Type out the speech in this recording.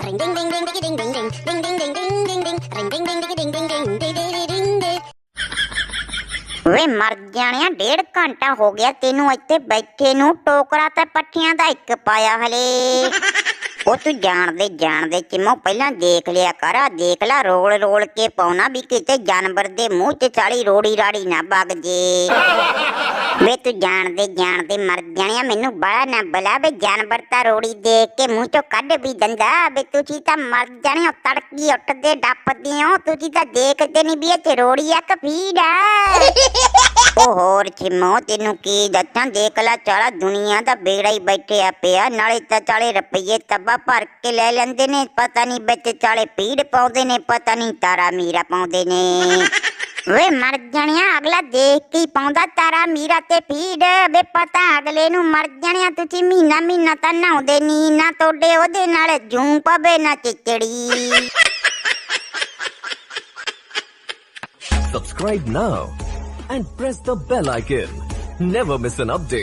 Ring ding ding ding ding ding ding ding ding ding ding ding ding ding ring ding ding ding ding ding ding ding ding ding ding ਵੇ ਮਰ ਜਾਣਿਆ ਡੇਢ ਘੰਟਾ ਹੋ ਗਿਆ ਤੈਨੂੰ ਇੱਥੇ ਬੈਠੇ ਨੂੰ ਟੋਕਰਾ ਤੇ ਪੱਠੀਆਂ ਦਾ ਇੱਕ ਪਾਇਆ ਹਲੇ ਉਹ ਤੂੰ ਜਾਣਦੇ ਜਾਣਦੇ ਚਿਮੋ ਪਹਿਲਾਂ ਦੇਖ ਲਿਆ ਕਰ ਆ ਦੇਖ ਲੈ ਰੋਲ ਰੋਲ ਕੇ ਪਾਉਣਾ ਵੀ ਕਿਤੇ ਜਾਨਵਰ ਦੇ ਮੂੰਹ 'ਚ ਚਾਲੀ ਰੋੜੀ ਰਾੜੀ ਨਾ ਵਗ ਜੇ ਵੇ ਤੂੰ ਜਾਣਦੇ ਜਾਣਦੇ ਮਰ ਜਾਣਿਆ, ਮੈਨੂੰ ਬੜਾ ਨਾ ਬਲਾ ਵੇ, ਜਾਨਵਰ ਤਾਂ ਰੋੜੀ ਦੇਖ ਕੇ ਮੂੰਹ 'ਚੋਂ ਕੱਢ ਵੀ ਦੰਦਾ ਵੇ, ਤੁਸੀਂ ਤਾਂ ਮਰ ਜਾਣਿਓ, ਤੜਕੀ ਉੱਠਦੇ ਡੱਪਦੇ ਹੋ, ਤੁਸੀਂ ਤਾਂ ਦੇਖਦੇ ਨਹੀਂ ਵੀ ਇਹ 'ਚ ਰੋੜੀ ਆ ਕਿ ਆ। ਉਹ ਹੋਰ ਛਿਮੋ, ਤੈਨੂੰ ਕੀ ਦੱਸਾਂ, ਦੇਖ ਲੈ ਚਾਲਾ ਦੁਨੀਆ ਦਾ ਬੇੜਾ ਹੀ ਬੈਠਿਆ ਪਿਆ, ਨਾਲੇ ਤਾਂ ਚਾਲੇ ਰੁਪਈਏ ਤੱਬਾ ਭਰ ਕੇ ਲੈ ਲੈਂਦੇ ਨੇ, ਪਤਾ ਨਹੀਂ ਵਿੱਚ ਚਾਲੇ ਪੀੜ ਪਾਉਂਦੇ ਨੇ, ਪਤਾ ਨਹੀਂ ਤਾਰਾ ਮੀਰਾ ਪਾਉਂਦੇ ਨੇ। ਵੇ ਮਰ ਜਾਣਿਆ, ਅਗਲਾ ਦੇਖ ਕੇ ਹੀ ਪਾਉਂਦਾ ਤਾਰਾ ਮੀਰਾ ਤੇ ਫੀਡ ਵੇ ਪਤਾ ਅਗਲੇ ਨੂੰ ਮਰ ਜਾਣਿਆ, ਤੁਸੀਂ ਮਹੀਨਾ ਮਹੀਨਾ ਤਾਂ ਨਹਾਉਂਦੇ ਨੀ ਨਾ ਤੁਹਾਡੇ ਉਹਦੇ ਨਾਲ ਜੂੰ ਪਵੇ, ਨਾ ਚਿਚੜੀ Subscribe now and press the bell icon. Never miss an update.